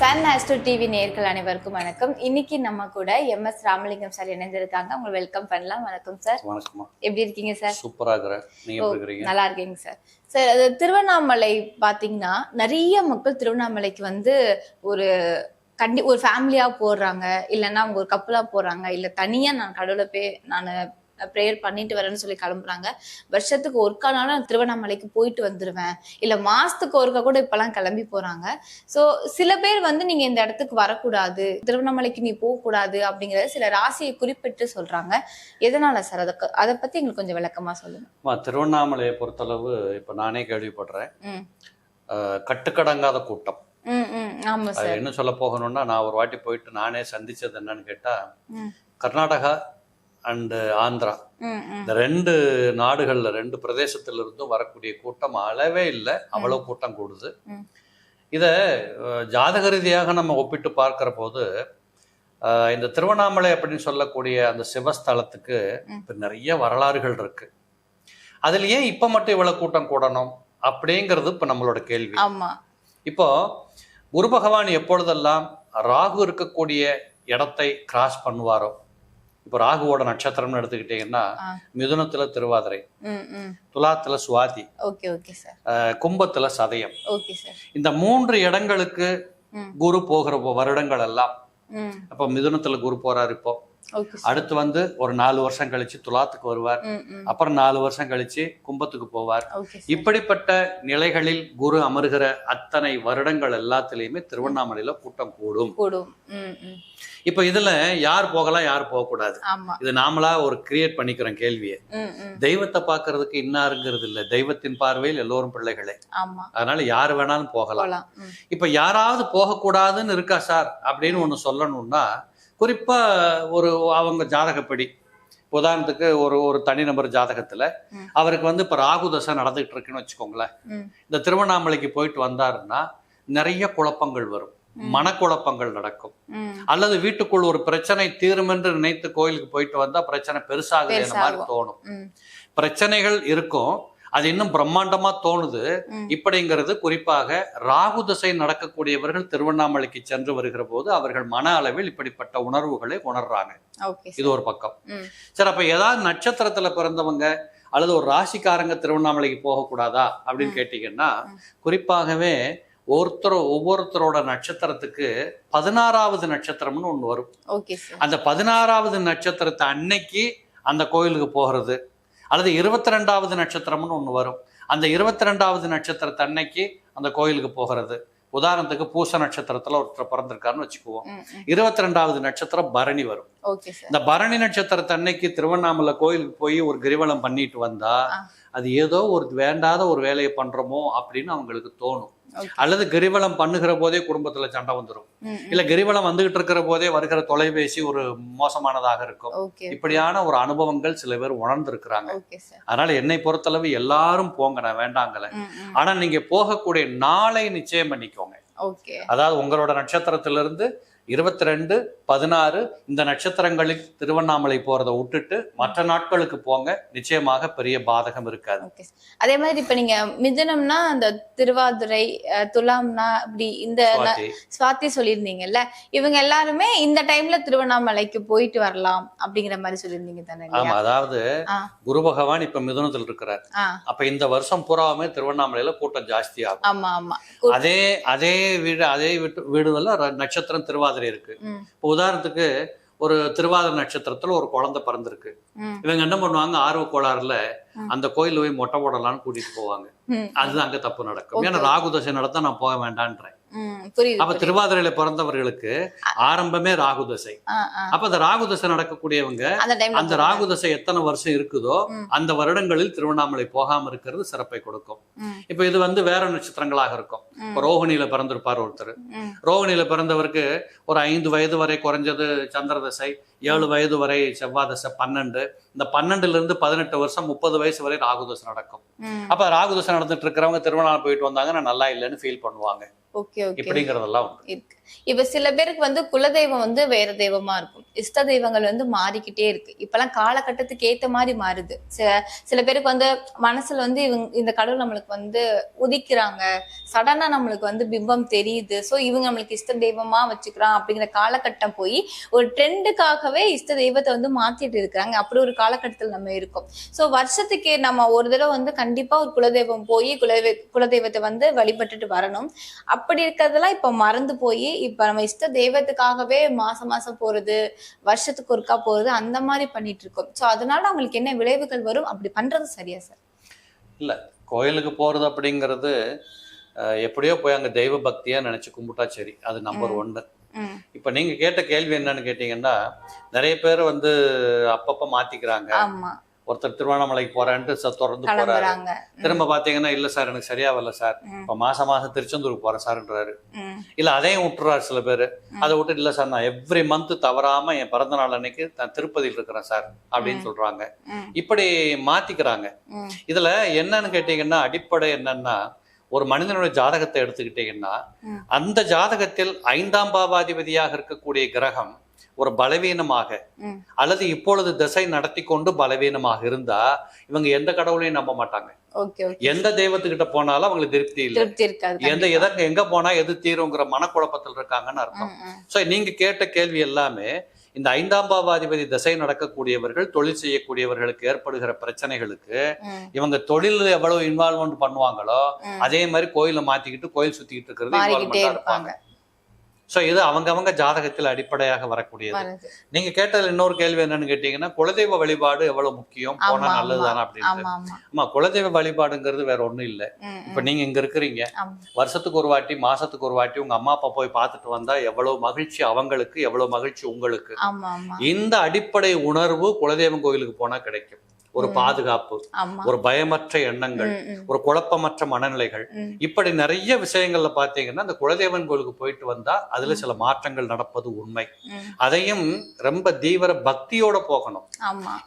Sun astro TV நேயர்கள் அனைவருக்கும் வணக்கம். இன்னைக்கு நம்ம கூட எம் எஸ் ராமலிங்கம் சார் இணைந்திருக்காங்க. உங்களை வெல்கம் பண்ணலாம். வணக்கம் சார். வணக்கம்மா. எப்படி இருக்கீங்க சார்? சூப்பரா இருக்கிறேன் நல்லா இருக்கீங்க சார். சார் அது திருவண்ணாமலை பாத்தீங்கன்னா நிறைய மக்கள் திருவண்ணாமலைக்கு வந்து ஒரு கண்டி ஒரு ஃபேமிலியா போடுறாங்க இல்லைன்னா அவங்க ஒரு கப்பலா போறாங்க. இல்ல தனியா நான் கடவுளை போய் நான் ப்ரேயர் பண்ணிட்டு வரேன்னு சொல்லி கிளம்புறாங்க. வருஷத்துக்கு ஒருக்கானாலும் நான் திருவண்ணாமலைக்கு போயிட்டு வந்துருவேன். இல்ல மாசத்துக்கு ஒருக்கா கூட இப்பெல்லாம் கிளம்பி போறாங்க. சோ சில பேர் வந்து நீங்க இந்த இடத்துக்கு வரக்கூடாது திருவண்ணாமலைக்கு நீ போக கூடாது அப்படிங்கறத சில ராசியை குறிப்பிட்டு சொல்றாங்க. எதனால சார்? அதை அதை பத்தி எங்களுக்கு கொஞ்சம் விளக்கமா சொல்லுங்க. திருவண்ணாமலையை பொறுத்தளவு இப்ப நானே கேள்விப்படுறேன். கட்டுக்கடங்காத கூட்டம். என்ன சொல்ல போகணும்னா நான் ஒரு வாட்டி போயிட்டு நானே சந்திச்சது என்னன்னு கேட்டா கர்நாடகா அண்டு ஆந்திரா. இந்த ரெண்டு நாடுகள்ல ரெண்டு பிரதேசத்துல இருந்தும் வரக்கூடிய கூட்டம் அளவே இல்லை. அவ்வளவு கூட்டம் கூடுது. இத ஜாதக ரீதியாக நம்ம ஒப்பிட்டு பார்க்கிற போது இந்த திருவண்ணாமலை அப்படின்னு சொல்லக்கூடிய அந்த சிவஸ்தலத்துக்கு. இப்ப நிறைய வரலாறுகள் இருக்கு. அதுல ஏன் இப்ப மட்டும் இவ்வளவு கூட்டம் கூடணும்? அப்படிங்கிறது இப்ப நம்மளோட கேள்வி. இப்போ குரு பகவான் எப்பொழுதெல்லாம் ராகு இருக்கக்கூடிய இடத்தை கிராஸ் பண்ணுவாரோ இப்போ ராகுவோட நட்சத்திரம்னு எடுத்துக்கிட்டீங்கன்னா. மிதுனத்துல திருவாதிரை துலாத்துல சுவாதி கும்பத்துல சதயம். இந்த மூன்று இடங்களுக்கு குரு போகிற வருடங்கள் எல்லாம் அப்போ மிதுனத்துல குரு போறாரு இப்போ. அடுத்து வந்து ஒரு நாலு வருஷம் கழிச்சு துலாத்துக்கு வருவார். அப்புறம் நாலு வருஷம் கழிச்சு கும்பத்துக்கு போவார். இப்படிப்பட்ட நிலைகளில் குரு அமர்கிற அத்தனை வருடங்கள் எல்லாத்துலயுமே திருவண்ணாமலையில கூட்டம் கூடும். இப்ப இதுல யார் போகலாம் யார் போகக்கூடாது? இது நாமளா ஒரு கிரியேட் பண்ணிக்கிறோம் கேள்வியை. தெய்வத்தை பார்க்கிறதுக்கு இன்னாருங்கிறது இல்ல. தெய்வத்தின் பார்வையில் எல்லோரும் பிள்ளைகளே. அதனால யார் வேணாலும் போகலாம். இப்ப யாராவது போகக்கூடாதுன்னு இருக்கா சார்? அப்படின்னு ஒண்ணு சொல்லணும்னா குறிப்பா ஒரு அவங்க ஜாதகப்படி. உதாரணத்துக்கு ஒரு ஒரு தனிநபர் ஜாதகத்துல. அவருக்கு வந்து இப்ப ராகு தசை நடந்துகிட்டு இருக்குன்னு வச்சுக்கோங்களேன் இந்த திருவண்ணாமலைக்கு போயிட்டு வந்தாருன்னா நிறைய குழப்பங்கள் வரும். மனக்குழப்பங்கள் நடக்கும். அல்லது வீட்டுக்குள் ஒரு பிரச்சனை தீரும் என்று நினைத்து கோயிலுக்கு போயிட்டு வந்தா பிரச்சனை பெருசாகுது மாதிரி. தோணும். பிரச்சனைகள் இருக்கும். அது இன்னும் பிரம்மாண்டமா தோணுது. இப்படிங்கிறது குறிப்பாக ராகு திசை நடக்கக்கூடியவர்கள் திருவண்ணாமலைக்கு சென்று வருகிற போது அவர்கள் மன அளவில் இப்படிப்பட்ட உணர்வுகளை உணர்றாங்க. இது ஒரு பக்கம். சரி அப்ப ஏதாவது நட்சத்திரத்துல பிறந்தவங்க அல்லது ஒரு ராசிக்காரங்க திருவண்ணாமலைக்கு போகக்கூடாதா அப்படின்னு. கேட்டீங்கன்னா. குறிப்பாகவே ஒருத்தர் ஒவ்வொருத்தரோட நட்சத்திரத்துக்கு பதினாறாவது நட்சத்திரம்னு ஒண்ணு வரும். அந்த பதினாறாவது நட்சத்திரத்தை அன்னைக்கு அந்த கோயிலுக்கு போகிறது அல்லது இருபத்தி ரெண்டாவது நட்சத்திரம்னு ஒன்று வரும். அந்த இருபத்தி ரெண்டாவது நட்சத்திரத்தை அன்னைக்கு அந்த கோயிலுக்கு போகிறது. உதாரணத்துக்கு பூச நட்சத்திரத்துல ஒருத்தர் பிறந்திருக்காருன்னு வச்சுக்குவோம். இருபத்தி ரெண்டாவது நட்சத்திரம் பரணி வரும். இந்த பரணி நட்சத்திரத்தை அன்னைக்கு திருவண்ணாமலை கோயிலுக்கு போய் ஒரு கிரிவலம் பண்ணிட்டு வந்தா. அது ஏதோ ஒரு வேண்டாத ஒரு வேலையை பண்றோமோ அப்படின்னு அவங்களுக்கு தோணும். அல்லது கிரிவலம் பண்ணுகிற போதே குடும்பத்துல சண்டை வந்துடும் இல்ல கிரிவலம் வந்துகிட்டு இருக்கிற போதே வருகிற தொலைபேசி ஒரு மோசமானதாக இருக்கும். இப்படியான ஒரு அனுபவங்கள் சில பேர் உணர்ந்திருக்கிறாங்க. அதனால என்னை பொறுத்தளவு எல்லாரும் போங்க நான் வேண்டாங்கல ஆனா நீங்க போகக்கூடிய நாளை நிச்சயம் பண்ணிக்கோங்க. அதாவது உங்களோட நட்சத்திரத்திலிருந்து இருபத்தி ரெண்டு பதினாறு இந்த நட்சத்திரங்களில் திருவண்ணாமலை போறதை விட்டுட்டு மற்ற நாட்களுக்கு போங்க. நிச்சயமாக பெரிய பாதகம் இருக்காது. அதே மாதிரி இப்ப நீங்க மிதுனம்னா அந்த திருவாதிரை துலாம்னா அப்படி இந்த சுவாதி. சுவாதி சொல்லியிருந்தீங்கல்ல இவங்க எல்லாருமே இந்த டைம்ல திருவண்ணாமலைக்கு போயிட்டு வரலாம் அப்படிங்கிற மாதிரி சொல்லியிருந்தீங்க தானே ஆமா அதாவது. குரு பகவான் இப்ப மிதுனத்தில் இருக்கிறார். அப்ப இந்த வருஷம் பூராவுமே திருவண்ணாமலையில கூட்டம் ஜாஸ்தி ஆகும் ஆமா. ஆமா அதே அதே வீடு அதே வீட்டு வீடுகள்ல நட்சத்திரம் திருவாதிரை இருக்கு. ம். இப்போ உதாரணத்துக்கு ஒரு திருவாதிரை நட்சத்திரத்துல ஒரு குழந்தை பிறந்திருக்கு. இவங்க என்ன பண்ணுவாங்க? ஆர்வ கோளாறுல. அந்த கோயில்ல போய் மொட்டை போடலாம்னு கூட்டிட்டு போவாங்க. ம். அது அங்க தப்பு நடக்கும். ஏன்னா ராகு தசை நடத்த நான் போக வேண்டான்றேன். புரியுது அப்ப. திருவாதிரையில பிறந்தவர்களுக்கு ஆரம்பமே ராகு தசை. அப்ப அந்த ராகு தசை நடக்கக்கூடியவங்க அந்த ராகு தசை எத்தனை வருஷம் இருக்குதோ. அந்த வருடங்களில் திருவண்ணாமலை போகாம இருக்கிறது சிறப்பை கொடுக்கும். இப்ப இது வந்து வேற நட்சத்திரங்களாக இருக்கும். ரோகிணியில பிறந்திருப்பார் ஒருத்தர். ம், ரோகிணியில பிறந்தவருக்கு ஒரு ஐந்து வயது வரை குறைஞ்சது சந்திர தசை ஏழு வயது வரை செவ்வாய் தசை பன்னெண்டு. இந்த பன்னெண்டுல இருந்து பதினெட்டு வருஷம் முப்பது வயசு வரை ராகு தசை நடக்கும். அப்ப ராகு தசை நடந்துட்டு இருக்கிறவங்க திருவண்ணாமலை போயிட்டு வந்தாங்கன்னா நல்லா இல்லைன்னு ஃபீல் பண்ணுவாங்க. Okay okay. இப்படிங்கிறதெல்லாம் இருக்கு. இப்ப சில பேருக்கு வந்து குலதெய்வம் வந்து வேற தெய்வமா இருக்கும். இஷ்ட தெய்வங்கள் வந்து மாறிக்கிட்டே இருக்கு. இப்பெல்லாம் காலகட்டத்துக்கு ஏத்த மாதிரி மாறுது. சில சில பேருக்கு வந்து மனசுல வந்து இவங்க இந்த கடவுள் நம்மளுக்கு வந்து உதிக்கிறாங்க. சடனா நம்மளுக்கு வந்து பிம்பம் தெரியுது. சோ இவங்க நம்மளுக்கு இஷ்ட தெய்வமா வச்சுக்கிறான் அப்படிங்கிற காலகட்டம் போய் ஒரு ட்ரெண்டுக்காகவே இஷ்ட தெய்வத்தை வந்து மாத்திட்டு இருக்காங்க அப்படி ஒரு காலகட்டத்தில் நம்ம இருக்கோம். சோ வருஷத்துக்கு நம்ம ஒரு தடவை வந்து கண்டிப்பா ஒரு குலதெய்வம் போய் குலதெய்வ குலதெய்வத்தை வந்து வழிபட்டுட்டு வரணும். அப்படி இருக்கிறதெல்லாம் இப்ப மறந்து போய் இப்ப நம்ம இஷ்ட தெய்வத்துக்காகவே மாசம் மாசம் போறது வருஷத்துக்கு ஒருக்கா போறது அந்த மாதிரி பண்ணிட்டு இருக்கோம். சோ அதனால அவங்களுக்கு என்ன விளைவுகள் வரும்? அப்படி பண்றது சரியா சார்? கோயிலுக்கு போறது அப்படிங்கிறது எப்படியோ போய் அங்க தெய்வ பக்தியா நினைச்சு கும்பிட்டா சரி. அது நம்பர் ஒன்னு. ம். இப்ப நீங்க கேட்ட கேள்வி என்னன்னு கேட்டீங்கன்னா நிறைய பேர் வந்து அப்பப்ப மாத்திக்கிறாங்க. ஆமா. ஒருத்தர் திருவண்ணாமலைக்கு போறேன்ட்டு தொடர்ந்து போறாரு. திரும்ப பாத்தீங்கன்னா இல்ல சார் எனக்கு சரியா வரல சார். இப்ப மாசம் மாசம் திருச்செந்தூருக்கு போறேன் சார்ன்றாரு. இல்ல அதையும் விட்டுறாரு சில பேர். அதை விட்டு இல்ல சார் நான் எவ்ரி மந்த் தவறாம என் பிறந்த நாள் அன்னைக்கு நான் திருப்பதியில் இருக்கிறேன் சார் அப்படின்னு. சொல்றாங்க. இப்படி மாத்திக்கிறாங்க. இதுல என்னன்னு கேட்டீங்கன்னா அடிப்படை என்னன்னா ஒரு மனிதனுடைய ஜாதகத்தை எடுத்துக்கிட்டீங்கன்னா. அந்த ஜாதகத்தில் ஐந்தாம் பாவாதிபதியாக இருக்கக்கூடிய கிரகம் ஒரு பலவீனமாக. அல்லது இப்பொழுது திசை நடத்தி கொண்டு பலவீனமாக இருந்தா இவங்க எந்த கடவுளையும் நம்ப மாட்டாங்க எந்த தெய்வத்துக்கிட்ட போனாலும் அவங்களுக்கு திருப்தி இல்லை எந்த. எதற்கு எங்க போனா எது தீருங்கிற மனக்குழப்பத்தில் இருக்காங்கன்னு அர்த்தம். சோ நீங்க கேட்ட கேள்வி எல்லாமே இந்த ஐந்தாம் பாவாதிபதி திசை நடக்கக்கூடியவர்கள் தொழில் செய்யக்கூடியவர்களுக்கு ஏற்படுகிற பிரச்சனைகளுக்கு இவங்க தொழில் எவ்வளவு இன்வால்வ்மெண்ட் பண்ணுவாங்களோ. அதே மாதிரி கோயிலை மாத்திக்கிட்டு கோயில் சுத்திக்கிட்டு இருக்கிறது involvement-ஆ இருப்பாங்க சோ இது அவங்கவங்க ஜாதகத்தில் அடிப்படையாக வரக்கூடியது. நீங்க கேட்டதுல இன்னொரு கேள்வி என்னன்னு கேட்டீங்கன்னா குலதெய்வ வழிபாடு எவ்வளவு முக்கியம்? போனா நல்லதுதானா அப்படின்னு ஆமா குலதெய்வ வழிபாடுங்கிறது வேற ஒண்ணும் இல்ல. இப்ப. நீங்க இங்க இருக்கிறீங்க. வருஷத்துக்கு ஒரு வாட்டி மாசத்துக்கு ஒரு வாட்டி உங்க அம்மா அப்பா போய் பார்த்துட்டு வந்தா எவ்வளவு மகிழ்ச்சி அவங்களுக்கு எவ்வளவு மகிழ்ச்சி உங்களுக்கு? இந்த அடிப்படை உணர்வு குலதெய்வம் கோயிலுக்கு போனா கிடைக்கும். ஒரு. பாதுகாப்பு ஒரு பயமற்ற எண்ணங்கள் ஒரு குழப்பமற்ற மனநிலைகள். இப்படி நிறைய விஷயங்கள்ல பாத்தீங்கன்னா அந்த குலதெய்வன் கோயிலுக்கு போயிட்டு வந்தா அதுல சில மாற்றங்கள் நடப்பது உண்மை. அதையும் ரொம்ப தீவிர பக்தியோட போகணும்.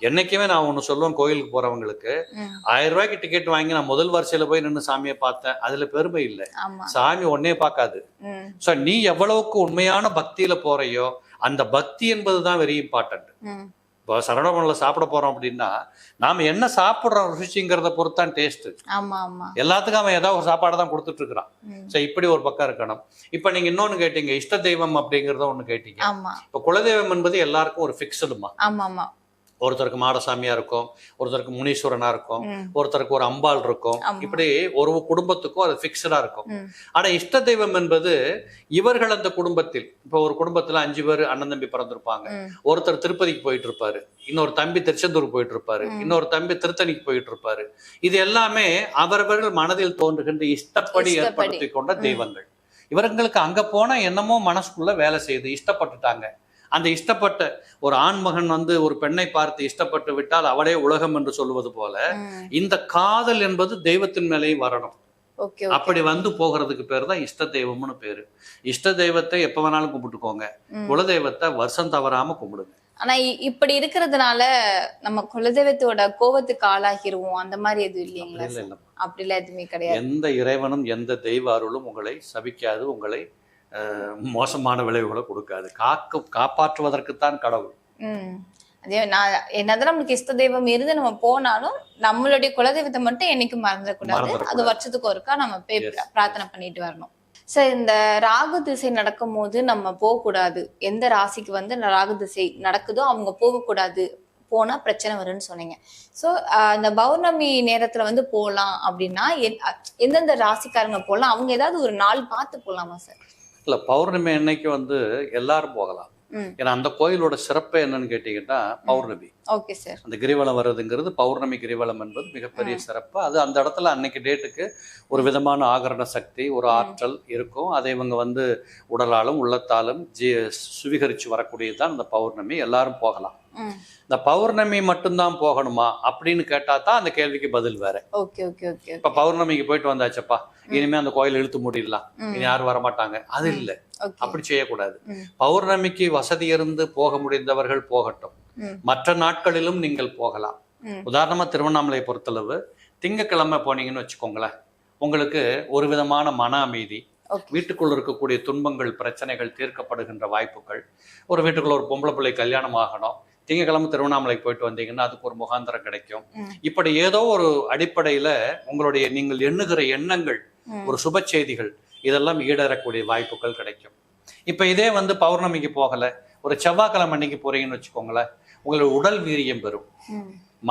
என்னைக்குமே நான் ஒண்ணு சொல்லுவேன் கோயிலுக்கு போறவங்களுக்கு ஆயிரம் ரூபாய்க்கு டிக்கெட் வாங்கி நான் முதல் வரிசையில போய் நின்று சாமியை பார்த்தேன் அதுல பெருமை இல்லை. சாமி ஒன்னே பார்க்காது. சோ நீ எவ்வளவுக்கு உண்மையான பக்தியில போறையோ அந்த பக்தி என்பதுதான் வெரி இம்பார்ட்டன்ட். இப்போ சரவணபவனில் சாப்பிட போறோம் அப்படின்னா நாம என்ன சாப்பிடுறோம் ருசிங்கிறத பொறுத்தான் டேஸ்ட் ஆமா ஆமா. எல்லாத்துக்கும் அவன் ஏதாவது ஒரு சாப்பாடு தான் கொடுத்துட்டு இருக்கிறான் ம். சோ இப்படி ஒரு பக்கம் இருக்கணும். இப்ப நீங்க இன்னொன்னு கேட்டீங்க இஷ்ட தெய்வம் அப்படிங்கறத ஒண்ணு கேட்டீங்க. ஆமா. இப்ப குலதெய்வம் என்பது எல்லாருக்கும் ஒரு ஃபிக்ஸ்டுமா ஆமா ஆமா. ஒருத்தருக்கு மாடசாமியா இருக்கும் ஒருத்தருக்கு முனீஸ்வரனா இருக்கும் ஒருத்தருக்கு ஒரு அம்பாள் இருக்கும். இப்படி ஒரு குடும்பத்துக்கும் அது ஃபிக்ஸ்டா இருக்கும். ஆனா இஷ்ட தெய்வம் என்பது இவர்கள் அந்த குடும்பத்தில் இப்போ ஒரு குடும்பத்துல அஞ்சு பேர் அண்ணன் தம்பி பிறந்திருப்பாங்க. ஒருத்தர் திருப்பதிக்கு போயிட்டு இருப்பாரு இன்னொரு தம்பி திருச்செந்தூர் போயிட்டு இருப்பாரு. இன்னொரு தம்பி திருத்தணிக்கு போயிட்டு இருப்பாரு இது எல்லாமே அவரவர்கள் மனதில் தோன்றுகின்ற இஷ்டப்படி. ஏற்படுத்தி கொண்ட. தெய்வங்கள் இவர்களுக்கு அங்க போனா என்னமோ மனசுக்குள்ள வேலை செய்யுது இஷ்டப்பட்டுட்டாங்க அந்த இஷ்டப்பட்ட ஒரு ஆண்மகன் வந்து ஒரு பெண்ணை பார்த்து இஷ்டப்பட்டு விட்டால் அவளே உலகம் என்று சொல்லுவது போல. இந்த காதல் என்பது தெய்வத்தின் மேலேயும் வரணும். அப்படி வந்து போகிறதுக்கு பேர் தான் இஷ்ட தெய்வம்னு பேரு. இஷ்ட தெய்வத்தை எப்ப வேணாலும் கும்பிட்டுக்கோங்க. குலதெய்வத்தை வருஷம் தவறாம கும்பிடுங்க. ஆனா இப்படி இருக்கிறதுனால நம்ம குலதெய்வத்தோட கோவத்துக்கு ஆளாகிருவோம். அந்த மாதிரி எதுவும் இல்லைங்களா அப்படிலாம் எதுவுமே கிடையாது. எந்த இறைவனும் எந்த தெய்வ அருளும் உங்களை சபிக்காது. உங்களை மோசமான விளைவுகளை கொடுக்காது. காக்க காப்பாற்றுவதற்குத்தான் கடவுள். அதே நான் என்னதான் நம்மளுக்கு இஷ்ட தெய்வம் இருந்து நம்ம போனாலும் நம்மளுடைய குலதெய்வத்தை மட்டும் என்னைக்கும் மறந்துடக்கூடாது. அது வருஷத்துக்கு ஒருக்கா நம்ம போய். பிரார்த்தனை பண்ணிட்டு வரணும். சார் இந்த ராகு திசை நடக்கும் போது நம்ம போகக்கூடாது. எந்த ராசிக்கு வந்து ராகு திசை நடக்குதோ அவங்க போகக்கூடாது. போனா பிரச்சனை வரும்னு சொன்னீங்க. ஸோ இந்த பௌர்ணமி நேரத்துல வந்து போகலாம் அப்படின்னா எந்தெந்த ராசிக்காரங்க போகலாம் அவங்க ஏதாவது ஒரு நாள் பார்த்து போகலாமா சார் இல்ல பௌர்ணமி அன்னைக்கு வந்து எல்லாரும் போகலாம். ஏன்னா அந்த கோயிலோட சிறப்பு என்னன்னு கேட்டீங்கன்னா பௌர்ணமி. Okay sir. அந்த கிரிவலம் வர்றதுங்கிறது பௌர்ணமி கிரிவலம் என்பது மிகப்பெரிய சிறப்பு. அது அந்த இடத்துல அன்னைக்கு டேட்டுக்கு ஒரு விதமான ஆகரண சக்தி ஒரு. ஆற்றல் இருக்கும். அதை இவங்க வந்து உடலாலும் உள்ளத்தாலும் ஜீ சுவீகரிச்சு வரக்கூடியதுதான் இந்த பௌர்ணமி. எல்லாரும் போகலாம். இந்த பௌர்ணமி மட்டும்தான் போகணுமா அப்படின்னு கேட்டா தான் அந்த கேள்விக்கு பதில் வேற. ஓகே ஓகே ஓகே இப்ப பௌர்ணமிக்கு போயிட்டு வந்தாச்சப்பா. இனிமே அந்த கோயில் இழுத்து மூடிடலாம். இனி யாரும் வரமாட்டாங்க. அது ம். இல்ல. அப்படி செய்யக்கூடாது. பௌர்ணமிக்கு வசதி இருந்து போக முடிந்தவர்கள் போகட்டும். மற்ற நாட்களிலும் நீங்கள் போகலாம். உதாரணமா திருவண்ணாமலையை பொறுத்தளவு திங்கக்கிழமை போனீங்கன்னு வச்சுக்கோங்களேன். உங்களுக்கு ஒரு விதமான மன அமைதி வீட்டுக்குள்ள இருக்கக்கூடிய துன்பங்கள் பிரச்சனைகள் தீர்க்கப்படுகின்ற வாய்ப்புகள் ஒரு வீட்டுக்குள்ள ஒரு பொம்பளை பிள்ளை கல்யாணம் ஆகணும் திங்கக்கிழமை திருவண்ணாமலைக்கு போயிட்டு வந்தீங்கன்னா அதுக்கு ஒரு முகாந்திரம் கிடைக்கும். இப்படி ஏதோ ஒரு அடிப்படையில உங்களுடைய நீங்கள் எண்ணுகிற எண்ணங்கள். ஒரு சுப செய்திகள் இதெல்லாம் ஈடேறக்கூடிய வாய்ப்புகள் கிடைக்கும் இப்ப இதே வந்து பௌர்ணமிக்கு போகல ஒரு செவ்வாய்க்கிழமை அன்னைக்கு போறீங்கன்னு வச்சுக்கோங்களேன் உங்களோட உடல் வீரியம் பெறும்.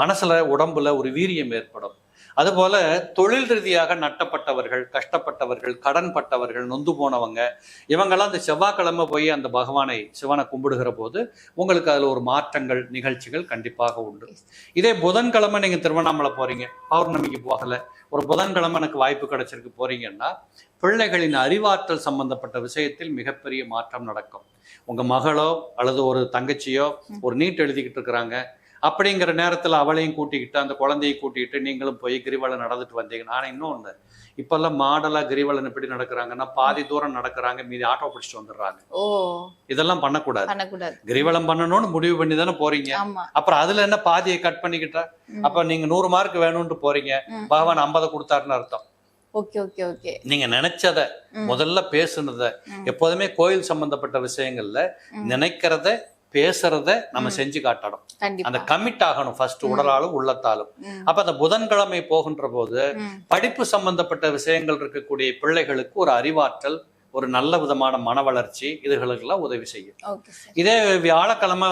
மனசுல உடம்புல ஒரு வீரியம் ஏற்படும் அதுபோல தொழில் ரீதியாக நட்டப்பட்டவர்கள் கஷ்டப்பட்டவர்கள் கடன் பட்டவர்கள் நொந்து போனவங்க இவங்கெல்லாம் அந்த செவ்வாய்க்கிழமை போய் அந்த பகவானை சிவனை கும்பிடுகிற போது உங்களுக்கு அதுல ஒரு மாற்றங்கள் நிகழ்ச்சிகள் கண்டிப்பாக உண்டு. இதே புதன்கிழமை நீங்க திருவண்ணாமலை போறீங்க பௌர்ணமிக்கு போகல ஒரு புதன்கிழமை எனக்கு வாய்ப்பு கிடைச்சிருக்கு போறீங்கன்னா பிள்ளைகளின் அறிவாற்றல் சம்பந்தப்பட்ட விஷயத்தில் மிகப்பெரிய மாற்றம் நடக்கும். உங்க மகளோ அல்லது ஒரு தங்கச்சியோ ஒரு நீட் எழுதிக்கிட்டு இருக்கிறாங்க அப்படிங்கிற நேரத்துல அவளையும் கூட்டிக்கிட்டு அந்த குழந்தையை கூட்டிக்கிட்டு நீங்களும் போய் கிரிவலம் நடந்துட்டு வந்தீங்கன்னா ஆனா இன்னொன்று இப்பெல்லாம் மாடலா கிரிவலம் எப்படி நடக்கிறாங்கன்னா பாதி தூரம் நடக்கிறாங்க மீதி ஆட்டோ பிடிச்சிட்டு வந்துடுறாங்க. ஓ. இதெல்லாம் பண்ணக்கூடாது. கிரிவலம் பண்ணணும்னு முடிவு பண்ணி தானே போறீங்க. அப்புறம் அதுல என்ன பாதியை கட் பண்ணிக்கிட்டா. அப்ப நீங்க நூறு மார்க் வேணும்னு போறீங்க. பகவான் ஐம்பதை கொடுத்தாருன்னு அர்த்தம். Okay okay okay. நீங்க நினைச்சத. முதல்ல பேசுனத. எப்போதுமே கோயில் சம்பந்தப்பட்ட விஷயங்கள்ல. நினைக்கிறத பேசுறத நம்ம. செஞ்சு காட்டணும் அந்த கமிட் ஆகணும் ஃபர்ஸ்ட். உடலாலும் உள்ளத்தாலும். அப்ப அந்த புதன்கிழமை போகின்ற போது. படிப்பு சம்பந்தப்பட்ட விஷயங்கள் இருக்கக்கூடிய பிள்ளைகளுக்கு ஒரு அறிவாற்றல் ஒரு நல்ல விதமான மன வளர்ச்சி இதுகளுக்கெல்லாம் உதவி செய்யும் இதே வியாழக்கிழமை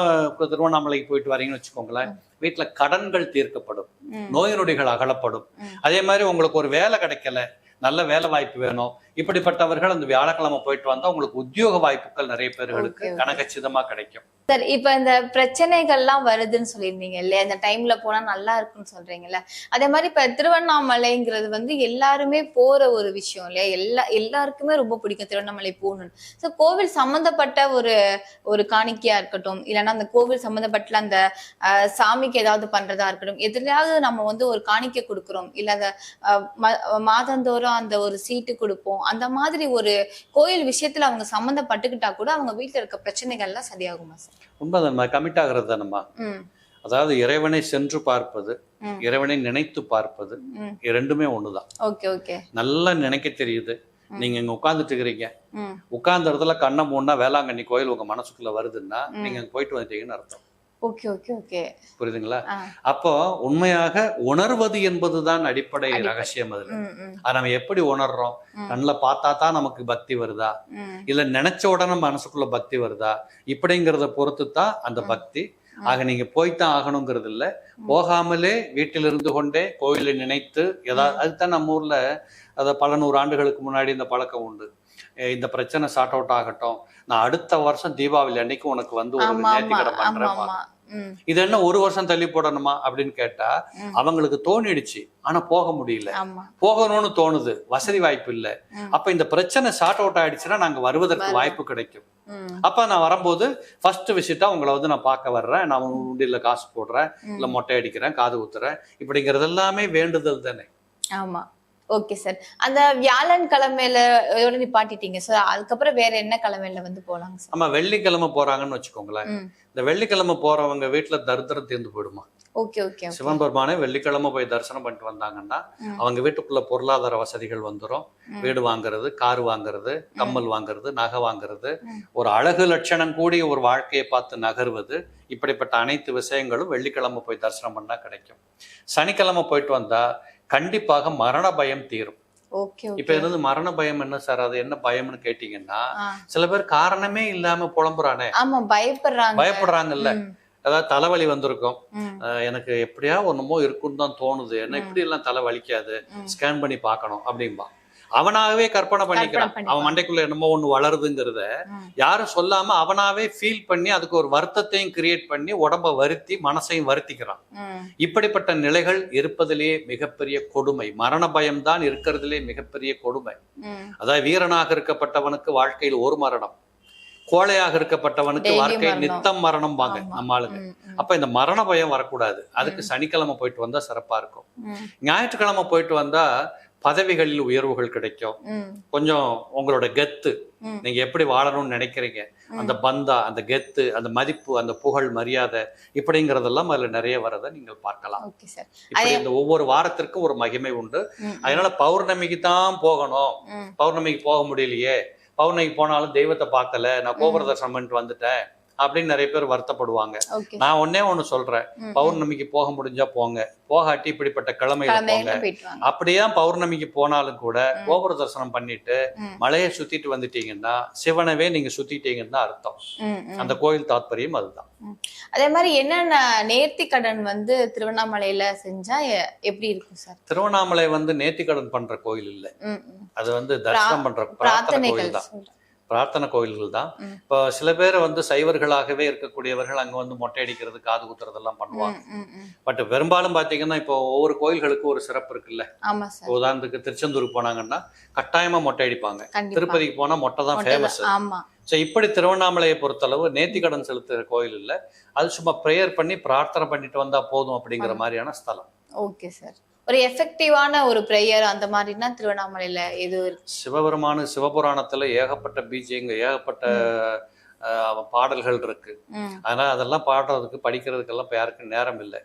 திருவண்ணாமலைக்கு போயிட்டு வரீங்கன்னு வச்சுக்கோங்களேன் வீட்டுல கடன்கள் தீர்க்கப்படும். நோய் நொடிகள் அகலப்படும். அதே மாதிரி உங்களுக்கு ஒரு வேலை கிடைக்கல நல்ல வேலை வாய்ப்பு வேணும். இப்படிப்பட்டவர்கள் அந்த வியாழக்கிழமை போயிட்டு வந்தா உங்களுக்கு உத்தியோக வாய்ப்புகள் நிறைய பேர்களுக்கு. கனகச்சிதமா கிடைக்கும். சார் இப்ப இந்த பிரச்சனைகள்லாம் வருதுன்னு சொல்லியிருந்தீங்க இல்லையா? இந்த டைம்ல போனா நல்லா இருக்குன்னு சொல்றீங்கல்ல. அதே மாதிரி இப்ப திருவண்ணாமலைங்கிறது வந்து எல்லாருமே போற ஒரு விஷயம் இல்லையா? எல்லா எல்லாருக்குமே ரொம்ப பிடிக்கும் திருவண்ணாமலை போகணும்னு. ஸோ கோவில் சம்பந்தப்பட்ட ஒரு ஒரு காணிக்கையா இருக்கட்டும் இல்லைன்னா அந்த கோவில் சம்பந்தப்பட்ட அந்த சாமிக்கு ஏதாவது பண்றதா இருக்கட்டும் எதுலயாவது நம்ம வந்து ஒரு காணிக்கை கொடுக்குறோம் இல்ல அந்த அஹ், ம- மாதந்தோறும் அந்த ஒரு சீட்டு கொடுப்போம். அந்த மாதிரி ஒரு கோயில் விஷயத்துல அவங்க சம்மந்தப்பட்டுக்கிட்டா கூட அவங்க வீட்டுல இருக்க பிரச்சனைகள்லாம் சரியாகுமா சார்? உண்மை நம்ம கமிட் ஆகிறது தானம்மா. அதாவது இறைவனை சென்று பார்ப்பது. இறைவனை நினைத்து பார்ப்பது ரெண்டுமே ஒண்ணுதான். Okay okay. நல்லா நினைக்க தெரியுது. நீங்க இங்க உட்கார்ந்துட்டு இருக்கிறீங்க. உட்கார்ந்த இடத்துல கண்ணை மூணா வேளாங்கண்ணி கோயில் உங்க மனசுக்குள்ள வருதுன்னா. நீங்க போயிட்டு வந்துட்டீங்கன்னு அர்த்தம். Okay okay okay. புரியுதுங்களா? அப்போ உண்மையாக உணர்வது என்பதுதான் அடிப்படை. ரகசியம் அதுல. அதை நம்ம எப்படி உணர்றோம். கண்ணில் பார்த்தா தான் நமக்கு பக்தி வருதா? இல்ல நினைச்ச உடனே மனசுக்குள்ள பக்தி வருதா? இப்படிங்கிறத பொறுத்து தான் அந்த. பக்தி. ஆக நீங்க போய்த்தான் ஆகணுங்கிறது இல்ல. போகாமலே வீட்டில் இருந்து கொண்டே கோயிலை நினைத்து ஏதாவது. அதுதான் நம்ம ஊர்ல அத பல நூறு ஆண்டுகளுக்கு முன்னாடி இந்த பழக்கம் உண்டு. இந்த பிரச்சனை சார்ட் அவுட் ஆகட்டும். நான் அடுத்த வருஷம் தீபாவளி அன்னைக்கு உனக்கு வந்து ஒரு ஆமா பண்றேன் இது என்ன ஒரு வருஷம் தள்ளி போடணுமா அப்படின்னு கேட்டா. அவங்களுக்கு தோணிடுச்சு. ஆனா போக முடியல. போகணும்னு தோணுது. வசதி வாய்ப்பு இல்ல. அப்ப இந்த பிரச்சனை சார்ட் அவுட் ஆயிடுச்சுன்னா நாங்க வருவதற்கு. வாய்ப்பு கிடைக்கும். அப்ப நான் வரும்போது ஃபர்ஸ்ட் விசிட்டா உங்களை வந்து நான் பார்க்க வர்றேன். நான் உண்டியில காசு போடுறேன். இல்ல. மொட்டை அடிக்கிறேன் காது குத்துறேன். இப்படிங்கிறது எல்லாமே வேண்டுதல் தானே. ஆமா. ஓகே சார் அந்த வியாழன் கிழமையில நிப்பாட்டிட்டீங்க சார் அதுக்கப்புறம் வேற என்ன கிழமையில வந்து போலாங்க சார் நம்ம வெள்ளிக்கிழமை போறாங்கன்னு வச்சுக்கோங்களேன். இந்த வெள்ளிக்கிழமை போறவங்க வீட்டுல தரித்திரம் தீர்ந்து போயிடுமா? ஓகே ஓகே ஓகே சிவன் பெருமானே வெள்ளிக்கிழமை போய் தரிசனம் பண்ணிட்டு வந்தாங்கன்னா. அவங்க வீட்டுக்குள்ள பொருளாதார வசதிகள் வந்துடும். வீடு வாங்குறது கார் வாங்குறது கம்மல் வாங்குறது நகை வாங்குறது. ஒரு அழகு லட்சணம் கூடிய ஒரு வாழ்க்கையை பார்த்து நகர்வது இப்படிப்பட்ட அனைத்து விஷயங்களும் வெள்ளிக்கிழமை போய் தரிசனம் பண்ணா கிடைக்கும். சனிக்கிழமை போயிட்டு வந்தா கண்டிப்பாக மரண பயம் தீரும். இப்ப இருந்து மரண பயம் என்ன சார்? அது என்ன பயம்னு கேட்டீங்கன்னா. சில பேர் காரணமே இல்லாம புலம்புறானே. ஆமா பயப்படுறாங்க. பயப்படுறாங்கல்ல. அதாவது தலைவலி வந்திருக்கும். எனக்கு எப்படியா ஒண்ணுமோ இருக்குன்னு தான் தோணுது. என்ன. இப்படி எல்லாம் தலை வலிக்காது. ஸ்கேன் பண்ணி பார்க்கணும் அப்படிம்பா. அவனாகவே கற்பனை பண்ணிக்கிறான். அவன் மண்டைக்குள்ள என்னமோ ஒண்ணு வளருதுங்கிறத. யாரும் சொல்லாம அவனாவே ஃபீல் பண்ணி அதுக்கு ஒரு வருத்தத்தையும் கிரியேட் பண்ணி உடம்ப வருத்தி மனசையும் வருத்திக்கிறான். இப்படிப்பட்ட நிலைகள் இருப்பதிலேயே மிகப்பெரிய கொடுமை மரண பயம் தான் இருக்கிறதுலே மிகப்பெரிய கொடுமை. அதாவது வீரனாக இருக்கப்பட்டவனுக்கு வாழ்க்கையில் ஒரு மரணம் கோழையாக இருக்கப்பட்டவனுக்கு வாழ்க்கை. நித்தம் மரணம் வாங்க. நம்ம ஆளுங்க அப்ப இந்த மரண பயம் வரக்கூடாது அதுக்கு சனிக்கிழமை போயிட்டு வந்தா சிறப்பா இருக்கும் ஞாயிற்றுக்கிழமை போயிட்டு வந்தா பதவிகளில் உயர்வுகள் கிடைக்கும். கொஞ்சம் உங்களோட கெத்து. நீங்க எப்படி வாழணும்னு நினைக்கிறீங்க. அந்த பந்தா அந்த கெத்து அந்த மதிப்பு அந்த புகழ் மரியாதை இப்படிங்கிறதெல்லாம் அதுல நிறைய வரதை நீங்கள் பார்க்கலாம். இப்படி இந்த ஒவ்வொரு வாரத்திற்கும் ஒரு மகிமை உண்டு. அதனால பௌர்ணமிக்கு தான் போகணும். பௌர்ணமிக்கு போக முடியலையே. பௌர்ணமிக்கு போனாலும் தெய்வத்தை பார்க்கல. நான் கோபுர தரிசனம் பண்ணிட்டு வந்துட்டேன். அப்படின்னு நிறைய பேர் வருத்தப்படுவாங்க. நான் ஒன்னே ஒண்ணு சொல்றேன். பௌர்ணமிக்கு போக முடிஞ்சா போங்க. போகாட்டி இப்படிப்பட்ட கிழமையில போங்க. அப்படியே பௌர்ணமிக்கு போனாலும் கூட. கோபுர தரிசனம் பண்ணிட்டு. மலையை சுத்திட்டு வந்துட்டீங்கன்னா சிவனவே நீங்க சுத்திட்டீங்கன்னு அர்த்தம். அந்த கோயில் தாத்பரியம் அதுதான். அதே மாதிரி என்னென்ன நேர்த்தி கடன் வந்து திருவண்ணாமலையில செஞ்சா எப்படி இருக்கும் சார்? திருவண்ணாமலை வந்து நேர்த்திக்கடன் பண்ற கோயில் இல்ல. அது வந்து தரிசனம் பண்ற பிரார்த்தனை கோயில் தான். பிரார்த்தனை கோயில்கள் தான். இப்போ சில பேர் வந்து சைவர்களாகவே இருக்கக்கூடியவர்கள் அங்க வந்து மொட்டை அடிக்கிறது காது குத்துறதெல்லாம் பண்ணுவாங்க. ம், ம், ம். பட் பெரும்பாலும் பாத்தீங்கன்னா இப்போ ஒவ்வொரு கோயில்களுக்கு ஒரு சிறப்பு இருக்குல்ல. உதாரணத்துக்கு திருச்செந்தூருக்கு போனாங்கன்னா கட்டாயமா மொட்டை அடிப்பாங்க. திருப்பதிக்கு போனா மொட்டை தான் ஃபேமஸ் ஸோ இப்படி திருவண்ணாமலையை பொறுத்தளவு நேர்த்திக்கடன் செலுத்துகிற கோயில் இல்லை. அது சும்மா ப்ரேயர் பண்ணி பிரார்த்தனை பண்ணிட்டு வந்தா போதும் அப்படிங்கிற மாதிரியான ஸ்தலம். Okay sir. ஒரு எஃபெக்டிவான ஒரு ப்ரேயர் அந்த மாதிரினா திருவண்ணாமலையில எது சிவபெருமானு சிவபுராணத்துல ஏகப்பட்ட பீஜங்க ஏகப்பட்ட பாடல்கள் இருக்கு. அதனால அதெல்லாம் பாடுறதுக்கு படிக்கிறதுக்கெல்லாம் இப்போ யாருக்கும் நேரம் இல்லை.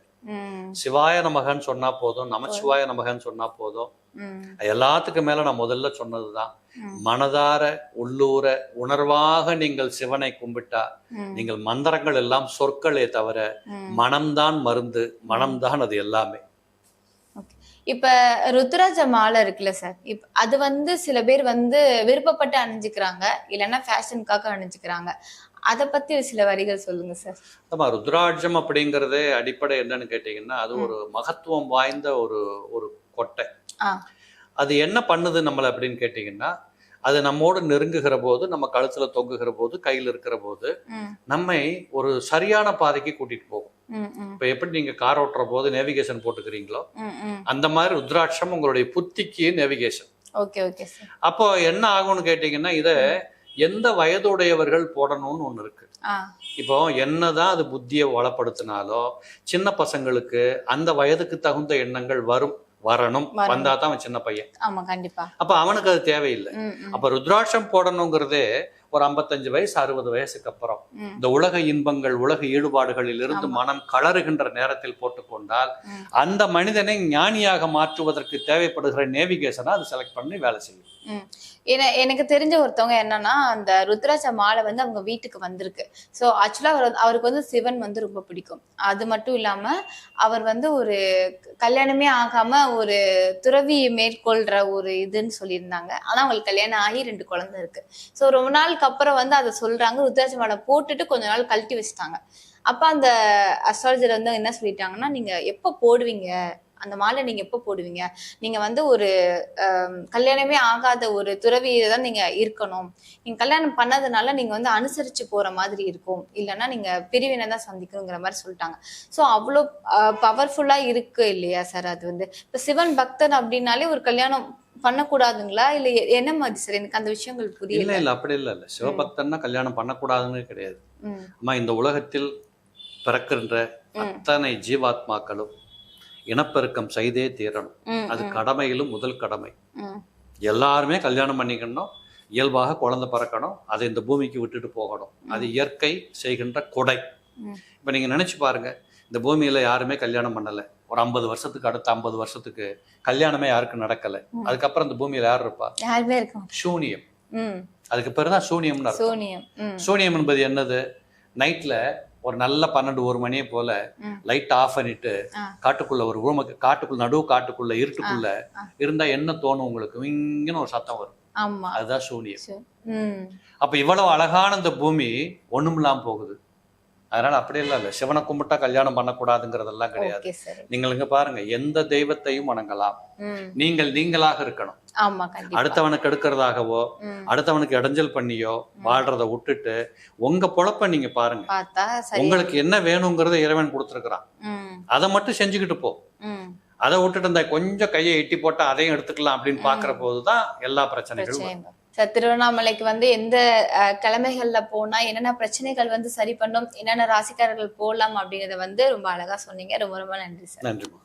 சிவாய நமகன்னு சொன்னா போதும் நமச்சிவாய நமகன்னு சொன்னா போதும். எல்லாத்துக்கும் மேல நான் முதல்ல சொன்னதுதான். மனதார உள்ளூர உணர்வாக நீங்கள் சிவனை கும்பிட்டா நீங்கள் மந்திரங்கள் எல்லாம் சொற்களே தவிர. மனம்தான் மருந்து மனம்தான் அது எல்லாமே. இப்ப ருத்ராஜ மாலை இருக்குல்ல சார்? இப்ப அது வந்து சில பேர் வந்து விருப்பப்பட்டு அணிஞ்சுக்கிறாங்க. இல்லைன்னா ஃபேஷனுக்காக அணிஞ்சுக்கிறாங்க. அத பத்தி சில வரிகள் சொல்லுங்க சார். ஆமா ருத்ராட்சம் அப்படிங்கறதே அடிப்படை என்னன்னு கேட்டீங்கன்னா அது ஒரு மகத்துவம் வாய்ந்த ஒரு ஒரு கொட்டை. அது என்ன பண்ணுது நம்மள அப்படின்னு கேட்டீங்கன்னா அது நம்மோடு நெருங்குகிற போது நம்ம கழுத்துல தொங்குகிற போது கையில் இருக்கிற போது நம்மை ஒரு சரியான பாதைக்கு கூட்டிட்டு போகும். இப்ப எப்படி நீங்க கார் ஓட்டுற போது நேவிகேஷன் போட்டுக்கிறீங்களோ. அந்த மாதிரி ருத்ராட்சம் உங்களுடைய புத்திக்கு நேவிகேஷன் ஓகே ஓகே அப்போ என்ன ஆகும்னு கேட்டீங்கன்னா இத எந்த வயதுடையவர்கள் போடணும்னு ஒண்ணு இருக்கு. இப்போ என்னதான் அது புத்தியை வளப்படுத்தினாலும் சின்ன பசங்களுக்கு அந்த வயதுக்கு தகுந்த எண்ணங்கள் வரும் வரணும். வந்தா தான் அவன் சின்ன பையன். ஆமா கண்டிப்பா. அப்ப அவனுக்கு அது தேவையில்லை. அப்ப ருத்ராட்சம் போடணுங்கிறதே ஒரு 55 வயசு அறுபது வயசுக்கு அப்புறம். இந்த உலக இன்பங்கள் உலக ஈடுபாடுகளில் இருந்து. மனம் கலறுகின்ற நேரத்தில் போட்டுக்கொண்டால். அந்த மனிதனை ஞானியாக மாற்றுவதற்கு தேவைப்படுகிற நேவிகேஷனை அது செலக்ட் பண்ணி வேலை செய்யும். எனக்கு தெரிஞ்ச ஒருத்தவங்க என்னன்னா அந்த ருத்ராட்ச மாலை வந்து அவங்க வீட்டுக்கு வந்திருக்கு. ஸோ ஆக்சுவலா அவர் அவருக்கு வந்து சிவன் வந்து ரொம்ப பிடிக்கும். அது மட்டும் இல்லாம அவர் வந்து ஒரு கல்யாணமே ஆகாம ஒரு துறவி மேற்கொள்ற ஒரு இதுன்னு சொல்லியிருந்தாங்க. ஆனா அவங்களுக்கு கல்யாணம் ஆகி ரெண்டு குழந்தை இருக்கு. ஸோ ரொம்ப நாளுக்கு அப்புறம் வந்து அதை சொல்றாங்க. ருத்ராட்ச மாலை போட்டுட்டு கொஞ்ச நாள் கழட்டி வச்சுட்டாங்க. அப்ப அந்த அஸ்ட்ராலஜர் வந்து என்ன சொல்லிட்டாங்கன்னா நீங்க எப்ப போடுவீங்க? அந்த மாலை நீங்க எப்ப போடுவீங்க? நீங்க வந்து ஒரு கல்யாணமே ஆகாத ஒரு துறவியை தான் நீங்க இருக்கணும். நீங்க கல்யாணம் பண்ணதுனால நீங்க வந்து அனுசரிச்சு போற மாதிரி இருக்கும். இல்லைன்னா நீங்க பிரிவினை தான் சந்திக்கணுங்கிற மாதிரி சொல்லிட்டாங்க. ஸோ அவ்வளோ பவர்ஃபுல்லா இருக்கு இல்லையா சார் அது வந்து இப்ப சிவன் பக்தன் அப்படின்னாலே ஒரு கல்யாணம் பண்ணக்கூடாதுங்களா? இல்ல என்ன மாதிரி சார்? எனக்கு அந்த விஷயங்கள் இல்ல புரியல. இல்ல அப்படி இல்ல இல்ல. சிவபக்தன்னா கல்யாணம் பண்ணக்கூடாதுன்னு கிடையாது. அம்மா இந்த உலகத்தில் பிறக்கின்ற அத்தனை ஜீவாத்மாக்களும் இனப்பெருக்கம் செய்தே தீரணும். அது கடமையிலும் முதல் கடமை. எல்லாருமே கல்யாணம் பண்ணிக்கணும். இயல்பாக குழந்தை பிறக்கணும். அதை இந்த பூமிக்கு விட்டுட்டு போகணும். அது இயற்கை செய்கின்ற கொடை. இப்ப நீங்க நினைச்சு பாருங்க. இந்த பூமியில யாருமே கல்யாணம் பண்ணல. ஒரு ஐம்பது வருஷத்துக்கு அடுத்த ஐம்பது வருஷத்துக்கு கல்யாணமே யாருக்கும் நடக்கல. அதுக்கப்புறம் இந்த பூமியில யார் இருப்பா. சூனியம். அதுக்கு பேர் தான் சூனியம்னு. சூனியம். சூனியம் என்பது என்னது? நைட்ல ஒரு நல்ல பன்னெண்டு ஒரு மணியை போல. லைட் ஆஃப் பண்ணிட்டு. காட்டுக்குள்ள ஒரு ரூமுக்கு காட்டுக்குள்ள நடுவு காட்டுக்குள்ள இருட்டுக்குள்ள. இருந்தா என்ன தோணும் உங்களுக்கு? விங்கன்னு ஒரு சத்தம் வரும். ஆமா. அதுதான் சூனியம். அப்ப இவ்வளவு அழகான இந்த பூமி ஒண்ணுமில்லாம போகுது. அதனால அப்படியெல்லாம் இல்லை சிவனை கும்பிட்டா கல்யாணம் பண்ணக்கூடாதுங்கிறதெல்லாம் கிடையாது. Okay sir. நீங்கள் இங்க பாருங்க எந்த தெய்வத்தையும் வணங்கலாம். நீங்கள் நீங்களாக இருக்கணும். அடுத்தவனுக்கு எடுக்கிறதாகவோ அடுத்தவனுக்கு இடைஞ்சல் பண்ணியோ வாழ்றத விட்டுட்டு உங்க பொழப்ப நீங்க பாருங்க. உங்களுக்கு என்ன வேணுங்கிறத இறைவன் கொடுத்துருக்குறான். அதை மட்டும் செஞ்சுக்கிட்டு போ. அதை விட்டுட்டு இந்த கொஞ்சம் கையை எட்டி போட்டா அதையும் எடுத்துக்கலாம் அப்படின்னு பாக்குற போதுதான் எல்லா பிரச்சனைகளும் திருவண்ணாமலைக்கு வந்து எந்த கிழமைகள்ல போனா என்னென்ன பிரச்சனைகள் வந்து சரி பண்ணும் என்னென்ன ராசிக்காரர்கள் போகலாம் அப்படிங்கறத வந்து ரொம்ப அழகா சொன்னீங்க. ரொம்ப ரொம்ப நன்றி சார். நன்றிமா